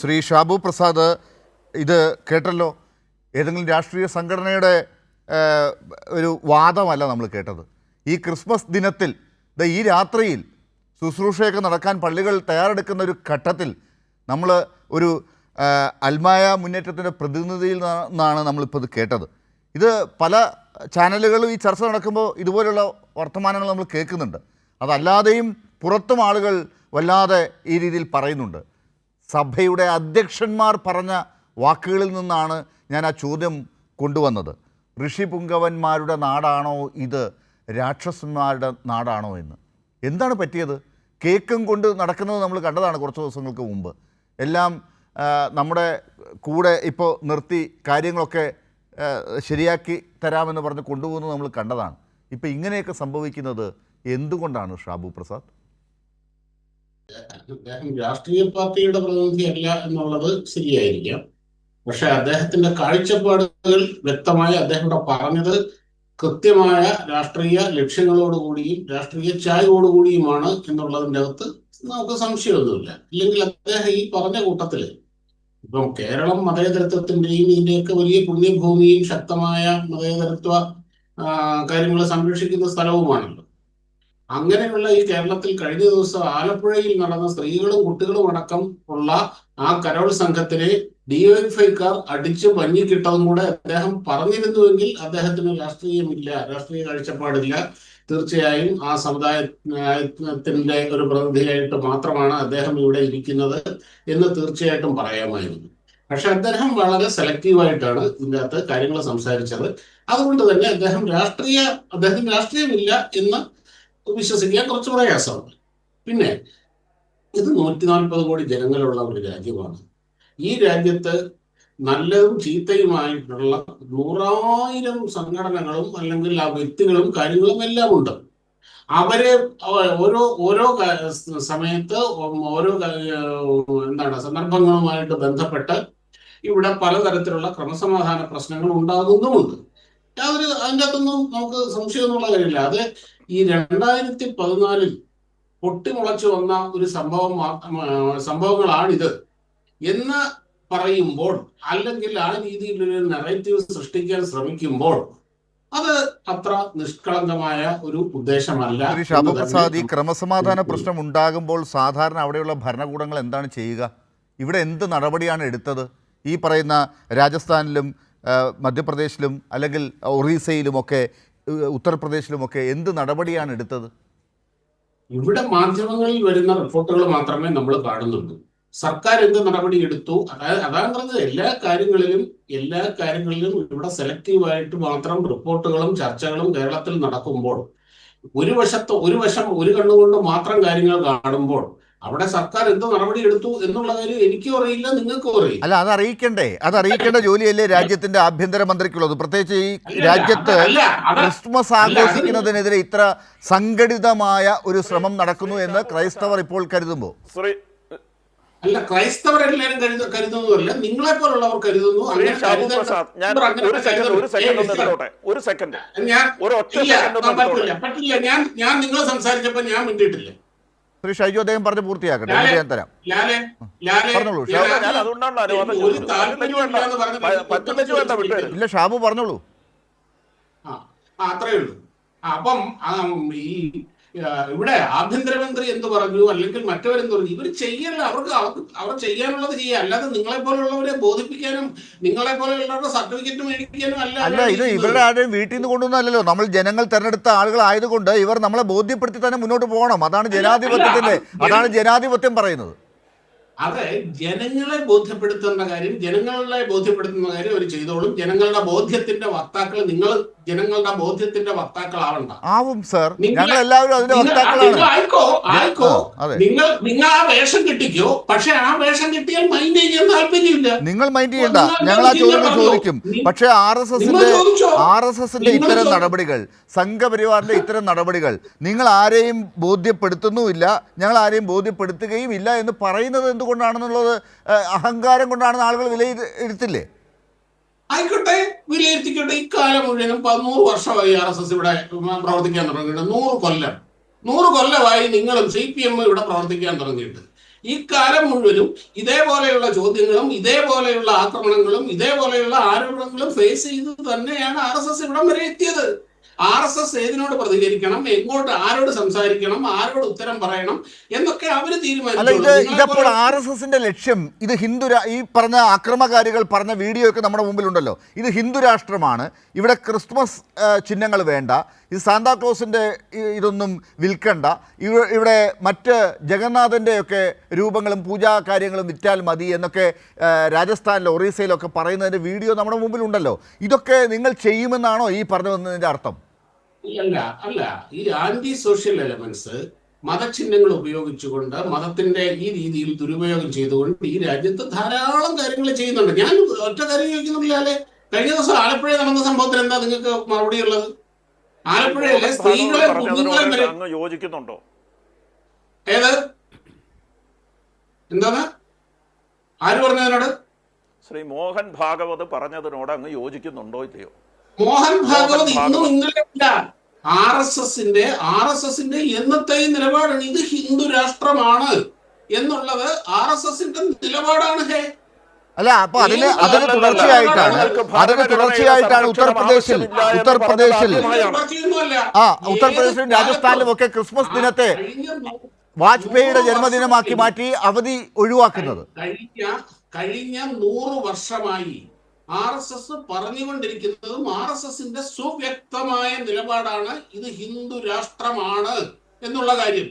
ശ്രീ ഷാബു പ്രസാദ് ഇത് കേട്ടല്ലോ? ഏതെങ്കിലും രാഷ്ട്രീയ സംഘടനയുടെ ഒരു വാദമല്ല നമ്മൾ കേട്ടത്. ഈ ക്രിസ്മസ് ദിനത്തിൽ ഈ രാത്രിയിൽ ശുശ്രൂഷയൊക്കെ നടക്കാൻ പള്ളികൾ തയ്യാറെടുക്കുന്ന ഒരു ഘട്ടത്തിൽ നമ്മൾ ഒരു അൽമായ മുന്നേറ്റത്തിന്റെ പ്രതിനിധിയിൽ നിന്നാണ് നമ്മളിപ്പോൾ ഇത് കേട്ടത്. ഇത് പല ചാനലുകളും ഈ ചർച്ച നടക്കുമ്പോൾ ഇതുപോലുള്ള വർത്തമാനങ്ങൾ നമ്മൾ കേൾക്കുന്നുണ്ട്. അതല്ലാതെയും പുറത്തും ആളുകൾ വല്ലാതെ ഈ രീതിയിൽ പറയുന്നുണ്ട്. സഭയുടെ അധ്യക്ഷന്മാർ പറഞ്ഞ വാക്കുകളിൽ നിന്നാണ് ഞാൻ ആ ചോദ്യം കൊണ്ടുവന്നത്. ഋഷി പുങ്കവന്മാരുടെ നാടാണോ ഇത്? രാക്ഷസന്മാരുടെ നാടാണോ എന്ന്. എന്താണ് പറ്റിയത്? കേക്കും കൊണ്ട് നടക്കുന്നത് നമ്മൾ കണ്ടതാണ് കുറച്ച് ദിവസങ്ങൾക്ക് മുമ്പ്. എല്ലാം നമ്മുടെ കൂടെ ഇപ്പോൾ നിർത്തി കാര്യങ്ങളൊക്കെ ശരിയാക്കി തരാമെന്ന് പറഞ്ഞ് കൊണ്ടുപോകുന്നത് നമ്മൾ കണ്ടതാണ്. ഇപ്പോൾ ഇങ്ങനെയൊക്കെ സംഭവിക്കുന്നത് എന്തുകൊണ്ടാണ് ഷാബു പ്രസാദ്? അദ്ദേഹം രാഷ്ട്രീയ പാർട്ടിയുടെ പ്രതിനിധിയല്ല എന്നുള്ളത് ശരിയായിരിക്കാം. പക്ഷെ അദ്ദേഹത്തിന്റെ കാഴ്ചപ്പാടുകൾ വ്യക്തമായി അദ്ദേഹം പറഞ്ഞത് കൃത്യമായ രാഷ്ട്രീയ ലക്ഷ്യങ്ങളോടുകൂടിയും രാഷ്ട്രീയ ചായ്വോടുകൂടിയുമാണ് എന്നുള്ളതിന്റെ അകത്ത് നമുക്ക് സംശയമൊന്നുമില്ല. ഇല്ലെങ്കിൽ അദ്ദേഹം ഈ പറഞ്ഞ കൂട്ടത്തിൽ ഇപ്പം കേരളം മതേതരത്വത്തിന്റെയും ഇതിന്റെയൊക്കെ വലിയ പുണ്യഭൂമിയും ശക്തമായ മതേതരത്വ കാര്യങ്ങൾ സംരക്ഷിക്കുന്ന സ്ഥലവുമാണല്ലോ. അങ്ങനെയുള്ള ഈ കേരളത്തിൽ കഴിഞ്ഞ ദിവസം ആലപ്പുഴയിൽ നടന്ന സ്ത്രീകളും കുട്ടികളും അടക്കം ഉള്ള ആ കരോൾ സംഘത്തിനെ ഡിവൈഫൈക്കാർ അടിച്ച് പഞ്ഞിക്കിട്ടതും കൂടെ അദ്ദേഹം പറഞ്ഞിരുന്നുവെങ്കിൽ അദ്ദേഹത്തിന് രാഷ്ട്രീയമില്ല രാഷ്ട്രീയ കാഴ്ചപ്പാടില്ല. തീർച്ചയായും ആ സമുദായത്തിന്റെ ഒരു പ്രതിനിധിയായിട്ട് മാത്രമാണ് അദ്ദേഹം ഇവിടെ ഇരിക്കുന്നത് എന്ന് തീർച്ചയായിട്ടും പറയാമായിരുന്നു. പക്ഷെ അദ്ദേഹം വളരെ സെലക്റ്റീവായിട്ടാണ് ഇതിന്റെ അകത്ത് കാര്യങ്ങൾ സംസാരിച്ചത്. അതുകൊണ്ട് തന്നെ അദ്ദേഹം രാഷ്ട്രീയ അദ്ദേഹത്തിന് രാഷ്ട്രീയമില്ല എന്ന് വിശ്വസിക്കാൻ കുറച്ച് പ്രയാസമുണ്ട്. പിന്നെ ഇത് നൂറ്റി നാൽപ്പത് കോടി ജനങ്ങളുള്ള ഒരു രാജ്യമാണ്. ഈ രാജ്യത്ത് നല്ലതും ചീത്തയുമായിട്ടുള്ള നൂറായിരം സംഘടനകളും അല്ലെങ്കിൽ ആ വ്യക്തികളും കാര്യങ്ങളും എല്ലാം ഉണ്ട് അവരെ ഓരോ ഓരോ സമയത്ത് ഓരോ എന്താണ് സന്ദർഭങ്ങളുമായിട്ട് ബന്ധപ്പെട്ട് ഇവിടെ പലതരത്തിലുള്ള ക്രമസമാധാന പ്രശ്നങ്ങൾ ഉണ്ടാകുന്നുമുണ്ട്. യാതൊരു അതിന്റെ അകത്തൊന്നും നമുക്ക് സംശയമൊന്നുള്ള കാര്യമില്ല. അത് ഈ രണ്ടായിരത്തി പതിനാലിൽ പൊട്ടിമുളച്ചു വന്ന ഒരു സംഭവം സംഭവങ്ങളാണിത്. എന്ന് പറയുമ്പോൾ അല്ലെങ്കിൽ ആ രീതിയിൽ ഒരു നെറേറ്റീവ് സൃഷ്ടിക്കാൻ ശ്രമിക്കുമ്പോൾ അത് അത്ര നിഷ്കളങ്കമായ ഒരു ഉദ്ദേശമല്ല എന്ന് ഈ ക്രമസമാധാന പ്രശ്നം ഉണ്ടാകുമ്പോൾ സാധാരണ അവിടെയുള്ള ഭരണകൂടങ്ങൾ എന്താണ് ചെയ്യുക? ഇവിടെ എന്ത് നടപടിയാണ് എടുത്തത്? ഈ പറയുന്ന രാജസ്ഥാനിലും മധ്യപ്രദേശിലും അല്ലെങ്കിൽ ഒറീസയിലുമൊക്കെ ഉത്തർപ്രദേശിലുമൊക്കെ എന്ത് നടപടിയാണ് എടുത്തത്? ഇവിടെ മാധ്യമങ്ങളിൽ വരുന്ന റിപ്പോർട്ടുകൾ മാത്രമേ നമ്മൾ കാണുന്നുള്ളൂ. സർക്കാർ എന്ത് നടപടി എടുത്തു? അതായത് അതാണ് പറഞ്ഞത് എല്ലാ കാര്യങ്ങളിലും എല്ലാ കാര്യങ്ങളിലും ഇവിടെ സെലക്റ്റീവായിട്ട് മാത്രം റിപ്പോർട്ടുകളും ചർച്ചകളും കേരളത്തിൽ നടക്കുമ്പോൾ ഒരു വശത്ത് ഒരു വശം ഒരു കണ്ണുകൊണ്ട് മാത്രം കാര്യങ്ങൾ കാണുമ്പോൾ അവിടെ സർക്കാർ എന്തോ നടപടി എടുത്തു എന്നുള്ള കാര്യം എനിക്കും അറിയില്ല നിങ്ങൾക്കും അറിയില്ല. അല്ല അത് അറിയിക്കണ്ടേ? അത് അറിയിക്കേണ്ട ജോലിയല്ലേ രാജ്യത്തിന്റെ ആഭ്യന്തര മന്ത്രിക്കുള്ളത്? പ്രത്യേകിച്ച് ഈ രാജ്യത്ത് ക്രിസ്മസ് ആഘോഷിക്കുന്നതിനെതിരെ ഇത്ര സംഘടിതമായ ഒരു ശ്രമം നടക്കുന്നു എന്ന് ക്രൈസ്തവർ ഇപ്പോൾ കരുതുമ്പോൾ. അല്ല ക്രൈസ്തവരെല്ലാരും കരുത കരുതുന്നതല്ല. നിങ്ങളെ പോലുള്ളവർ കരുതുന്നു. ഞാൻ ഒരു സെക്കൻഡ് ഒരു സെക്കൻഡ് ഒന്ന് കരുതരുത്. ഒരു സെക്കൻഡ് ഞാൻ ഒരു ഒറ്റ സെക്കൻഡ് ഒന്ന് പറ്റില്ല പറ്റില്ല. ഞാൻ ഞാൻ നിങ്ങൾ സംസാരിച്ചപ്പോ ഞാൻ മിണ്ടിയിട്ടില്ല. ശ്രീ ഷൈജു അദ്ദേഹം പറഞ്ഞ് പൂർത്തിയാക്കട്ടെ. ഞാൻ തരാം. പറഞ്ഞോളൂ. ഇല്ല ഷാബു പറഞ്ഞോളൂ. അത്രേ ഉള്ളൂ. അപ്പം ആ, ഈ ഇവിടെ ആഭ്യന്തരമന്ത്രി എന്ത് പറഞ്ഞു? അല്ലെങ്കിൽ മറ്റവരെന്ത് പറഞ്ഞു? ഇവർ ചെയ്യല്ല. അവർക്ക് അവർക്ക് അവർ ചെയ്യാനുള്ളത് ചെയ്യുക അല്ലാതെ നിങ്ങളെ പോലുള്ളവരെ ബോധിപ്പിക്കാനും നിങ്ങളെ പോലെയുള്ളവരുടെ സർട്ടിഫിക്കറ്റ് മേടിക്കാനും അല്ല അല്ല ഇത് ഇവരുടെ ആരുടെയും വീട്ടിൽ നിന്ന് കൊണ്ടുവന്നല്ലോ നമ്മൾ ജനങ്ങൾ തെരഞ്ഞെടുത്ത ആളുകളായതുകൊണ്ട് ഇവർ നമ്മളെ ബോധ്യപ്പെടുത്തി തന്നെ മുന്നോട്ട് പോകണം. അതാണ് ജനാധിപത്യത്തിന്റെ അതാണ് ജനാധിപത്യം പറയുന്നത്. അതെ ജനങ്ങളെ ബോധ്യപ്പെടുത്തുന്ന കാര്യം ജനങ്ങളെ ബോധ്യപ്പെടുത്തുന്ന കാര്യം അവർ ചെയ്തോളും. ജനങ്ങളുടെ ബോധ്യത്തിന്റെ വക്താക്കൾ നിങ്ങൾ ജനങ്ങളുടെ ബോധ്യത്തിന്റെ വക്താക്കളാവണ്ട. ആവും സർ. നിങ്ങൾ- ഞങ്ങൾ എല്ലാവരും അതിന്റെ വക്താക്കളാണ്. ആയിക്കോ ആയിക്കോ. നിങ്ങൾ നിങ്ങൾ ആ വേഷം കിട്ടിക്കോ. പക്ഷെ ആ വേഷം കിട്ടിയാൽ മൈൻഡ് ചെയ്യാൻ താല്പര്യമില്ല. നിങ്ങൾ മൈൻഡ് ചെയ്യണ്ട. ഞങ്ങൾ ആ ചോദ്യം ചോദിക്കും. പക്ഷേ ആർ എസ് എസിന്റെ ആർ എസ് എസിന്റെ ഇത്തരം നടപടികൾ സംഘപരിവാറിന്റെ ഇത്തരം നടപടികൾ നിങ്ങൾ ആരെയും ബോധ്യപ്പെടുത്തുന്നുമില്ല. ഞങ്ങൾ ആരെയും ബോധ്യപ്പെടുത്തുകയും ഇല്ല എന്ന് പറയുന്നത് എന്തുകൊണ്ടാണെന്നുള്ളത് ഏഹ്, അഹങ്കാരം കൊണ്ടാണെന്ന് ആളുകൾ വിലയിരുത്തില്ലേ ആയിക്കോട്ടെ വിലയിരുത്തിക്കോട്ടെ ഇക്കാലം മുഴുവനും പതിനൂറ് വർഷമായി ആർ എസ് എസ് ഇവിടെ പ്രവർത്തിക്കാൻ തുടങ്ങിയിട്ട് നൂറ് കൊല്ലം. നൂറ് കൊല്ലമായി നിങ്ങളും സി പി എം ഇവിടെ പ്രവർത്തിക്കാൻ തുടങ്ങിയിട്ട് ഈ കാലം മുഴുവനും ഇതേപോലെയുള്ള ചോദ്യങ്ങളും ഇതേപോലെയുള്ള ആക്രമണങ്ങളും ഇതേപോലെയുള്ള ആരോപണങ്ങളും ഫേസ് ചെയ്ത് തന്നെയാണ് ആർ എസ് എസ് ഇവിടം വരെ എത്തിയത്. ആർ എസ് എസ് ഏതിനോട് പ്രതികരിക്കണം? എങ്ങോട്ട് ആരോട് സംസാരിക്കണം? ആരോട് ഉത്തരം പറയണം? എന്നൊക്കെ അവർ ഇതപ്പോൾ ആർ എസ് എസിന്റെ ലക്ഷ്യം. ഇത് ഹിന്ദു ഈ പറഞ്ഞ അക്രമകാരികൾ പറഞ്ഞ വീഡിയോ ഒക്കെ നമ്മുടെ മുമ്പിലുണ്ടല്ലോ. ഇത് ഹിന്ദു രാഷ്ട്രമാണ്. ഇവിടെ ക്രിസ്മസ് ചിഹ്നങ്ങൾ വേണ്ട. ഇത് സാന്താക്ലോസിന്റെ ഇതൊന്നും വിൽക്കണ്ട. ഇവിടെ മറ്റ് ജഗന്നാഥന്റെ ഒക്കെ രൂപങ്ങളും പൂജാ കാര്യങ്ങളും വിറ്റാൽ മതി എന്നൊക്കെ രാജസ്ഥാനിലോ ഒറീസയിലൊക്കെ പറയുന്നതിന്റെ വീഡിയോ നമ്മുടെ മുമ്പിലുണ്ടല്ലോ. ഇതൊക്കെ നിങ്ങൾ ചെയ്യുമെന്നാണോ ഈ പറഞ്ഞു വന്നതിന്റെ അർത്ഥം? അല്ല അല്ല. ഈ ആന്റി സോഷ്യൽ എലമെന്റ്സ് മതചിഹ്നങ്ങൾ ഉപയോഗിച്ചുകൊണ്ട് മതത്തിന്റെ ഈ രീതിയിൽ ദുരുപയോഗം ചെയ്തുകൊണ്ട് ഈ രാജ്യത്ത് ധാരാളം കാര്യങ്ങൾ ചെയ്യുന്നുണ്ട്. ഞാൻ ഒറ്റ കാര്യം ചോദിക്കുന്നില്ലാതെ കഴിഞ്ഞ ദിവസം ആലപ്പുഴ നടന്ന സംഭവത്തിൽ എന്താ നിങ്ങൾക്ക് മറുപടി ഉള്ളത്? ആലപ്പുഴയിലെ സ്ത്രീകളെ കുഞ്ഞുങ്ങളെ യോജിക്കുന്നുണ്ടോ? ഏത്? എന്താണ്? ആര് പറഞ്ഞതിനോട്? ശ്രീ മോഹൻ ഭാഗവത് പറഞ്ഞതിനോട് അങ്ങ് യോജിക്കുന്നുണ്ടോ ഇല്ലയോ? മോഹൻ ഭാഗവത് ഇന്നും ഭാഗവത്. ആർ എസ് എസിന്റെ ആർ എസ് എസിന്റെ എന്നത്തെയും നിലപാടാണ്. ഇത് ഹിന്ദു രാഷ്ട്രമാണ് എന്നുള്ളത് ആർ എസ് എസിന്റെ നിലപാടാണ് ഹേ. അല്ല അപ്പൊ അതിന് അതിന് തുടർച്ചയായിട്ടാണ്. അതിന് തുടർച്ചയായിട്ടാണ് ഉത്തർപ്രദേശിൽ ഉത്തർപ്രദേശിൽ. ആ ഉത്തർപ്രദേശിലും രാജസ്ഥാനിലും ഒക്കെ ക്രിസ്മസ് ദിനത്തെ വാജ്പേയിയുടെ ജന്മദിനമാക്കി മാറ്റി അവധി ഒഴിവാക്കുന്നത്. കഴിഞ്ഞ കഴിഞ്ഞ നൂറ് വർഷമായി ആർ എസ് എസ് പറഞ്ഞുകൊണ്ടിരിക്കുന്നതും ആർ എസ് എസിന്റെ സുവ്യക്തമായ നിലപാടാണ് ഇത് ഹിന്ദു രാഷ്ട്രമാണ് എന്നുള്ള കാര്യം.